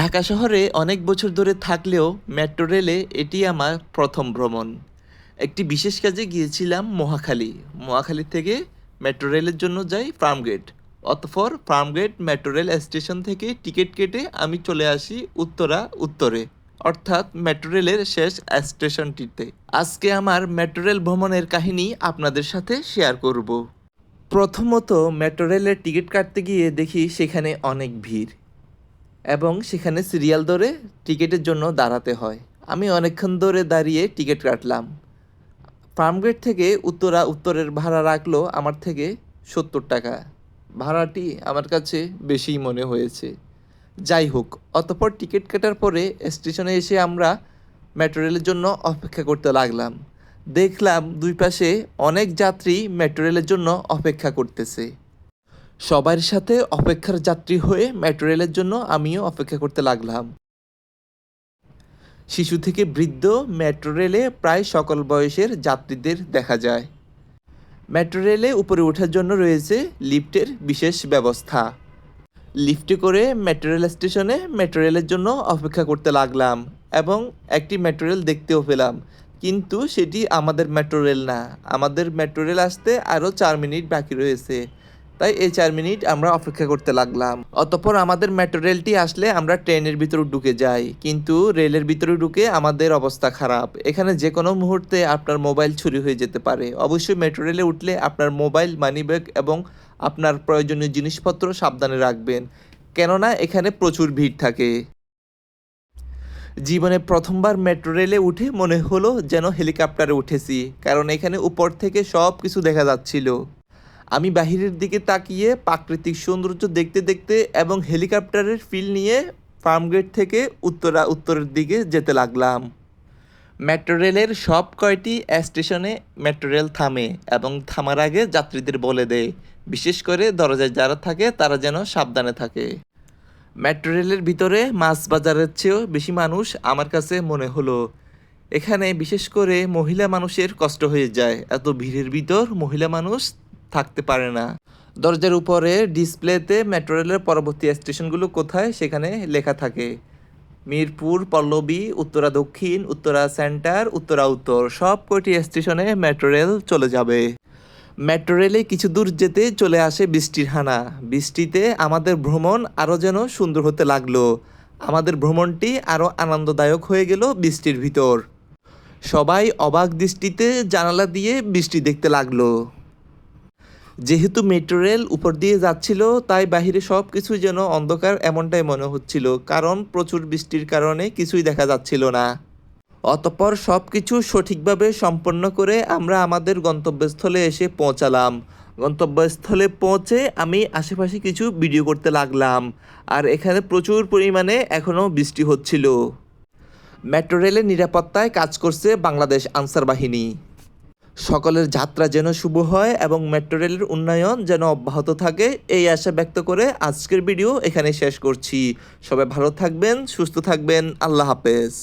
ঢাকা শহরে অনেক বছর ধরে থাকলেও মেট্রো রেলে এটি আমার প্রথম ভ্রমণ। একটি বিশেষ কাজে গিয়েছিলাম মহাখালী। মহাখালী থেকে মেট্রো রেলের জন্য যাই ফার্মগেট। অতঃপর Farmgate metro rail station ticket ticket কেটে আমি চলে আসি উত্তরা উত্তরে, অর্থাৎ মেট্রো রেলের শেষ স্টেশনটিতে। আজকে আমার মেট্রো রেল ভ্রমণের কাহিনী আপনাদের সাথে শেয়ার করব। প্রথমত মেট্রো রেলের টিকিট কাটতে গিয়ে দেখি সেখানে অনেক ভিড়। এবং সেখানে সিরিয়াল ধরে টিকিটের জন্য দাঁড়াতে হয়। আমি অনেকক্ষণ ধরে দাঁড়িয়ে টিকিট কাটলাম। ফার্মগেট থেকে উত্তরা উত্তরের ভাড়া রাখল আমার থেকে সত্তর টাকা। ভাড়াটি আমার কাছে বেশিই মনে হয়েছে। যাই হোক, অতপর টিকিট কাটার পরে স্টেশনে এসে আমরা মেট্রো রেলের জন্য অপেক্ষা করতে লাগলাম। দেখলাম দুই পাশে অনেক যাত্রী মেট্রো রেলের জন্য অপেক্ষা করতেছে। সবার সাথে অপেক্ষার যাত্রী হয়ে মেট্রো রেলের জন্য আমিও অপেক্ষা করতে লাগলাম। শিশু থেকে বৃদ্ধ মেট্রো রেলে প্রায় সকল বয়সের যাত্রীদের দেখা যায়। মেট্রো রেলে উপরে ওঠার জন্য রয়েছে লিফটের বিশেষ ব্যবস্থা। লিফটে করে মেট্রো রেল স্টেশনে মেট্রো রেলের জন্য অপেক্ষা করতে লাগলাম এবং একটি মেট্রো রেল দেখতেও পেলাম। কিন্তু সেটি আমাদের মেট্রো রেল না। আমাদের মেট্রো রেল আসতে আরও চার মিনিট বাকি রয়েছে। তাই এই চার মিনিট আমরা অপেক্ষা করতে লাগলাম। অতঃপর আমাদের মেট্রো রেলটি আসলে আমরা ট্রেনের ভিতরে ঢুকে যাই। কিন্তু রেলের ভিতরে ঢুকে আমাদের অবস্থা খারাপ। এখানে যে কোনো মুহূর্তে আপনার মোবাইল চুরি হয়ে যেতে পারে। অবশ্যই মেট্রো রেলে উঠলে আপনার মোবাইল মানিব্যাগ এবং আপনার প্রয়োজনীয় জিনিসপত্র সাবধানে রাখবেন। কেননা এখানে প্রচুর ভিড় থাকে। জীবনে প্রথমবার মেট্রো রেলে উঠে মনে হলো যেন হেলিকপ্টারে উঠেছি। কারণ এখানে উপর থেকে সব কিছু দেখা যাচ্ছিল। আমি বাহিরের দিকে তাকিয়ে প্রাকৃতিক সৌন্দর্য দেখতে দেখতে এবং হেলিকপ্টারের ফিল নিয়ে ফার্মগেট থেকে উত্তরা, উত্তরের দিকে যেতে লাগলাম। মেট্রো রেলের সব কয়টি স্টেশনে মেট্রো রেল থামে এবং থামার আগে যাত্রীদের বলে দেয়, বিশেষ করে দরজায় যারা থাকে তারা যেন সাবধানে থাকে। মেট্রো রেলের ভিতরে মাছ বাজারের চেয়েও বেশি মানুষ আমার কাছে মনে হলো। এখানে বিশেষ করে মহিলা মানুষের কষ্ট হয়ে যায়, এত ভিড়ের ভিতর মহিলা মানুষ থাকতে পারে না। দরজার উপরে ডিসপ্লেতে মেট্রো রেলের পরবর্তী স্টেশনগুলো কোথায় সেখানে লেখা থাকে। মিরপুর, পল্লবী, উত্তরা দক্ষিণ, উত্তরা সেন্টার, উত্তরা উত্তর, সব কয়টি স্টেশনে মেট্রো রেল চলে যাবে। মেট্রো রেলে কিছু দূর যেতে চলে আসে বৃষ্টির হানা। বৃষ্টিতে আমাদের ভ্রমণ আরও যেন সুন্দর হতে লাগল। আমাদের ভ্রমণটি আরও আনন্দদায়ক হয়ে গেল বৃষ্টির ভিতর। সবাই অবাক দৃষ্টিতে জানালা দিয়ে বৃষ্টি দেখতে লাগল। যেহেতু মেট্রো রেল উপর দিয়ে যাচ্ছিল, তাই বাহিরে সব কিছু যেন অন্ধকার এমনটাই মনে হচ্ছিল, কারণ প্রচুর বৃষ্টির কারণে কিছুই দেখা যাচ্ছিল না। অতপর সব কিছু সঠিকভাবে সম্পন্ন করে আমরা আমাদের গন্তব্যস্থলে এসে পৌঁছালাম। গন্তব্যস্থলে পৌঁছে আমি আশেপাশে কিছু ভিডিও করতে লাগলাম, আর এখানে প্রচুর পরিমাণে এখনও বৃষ্টি হচ্ছিল। মেট্রো রেলের নিরাপত্তায় কাজ করছে বাংলাদেশ আনসার বাহিনী। সকলের যাত্রা যেন শুভ হয় এবং মেট্রো রেলের উন্নয়ন যেন অব্যাহত থাকে, এই আশা ব্যক্ত করে আজকের ভিডিও এখানে শেষ করছি। সবাই ভালো থাকবেন, সুস্থ থাকবেন, আল্লাহ হাফেজ।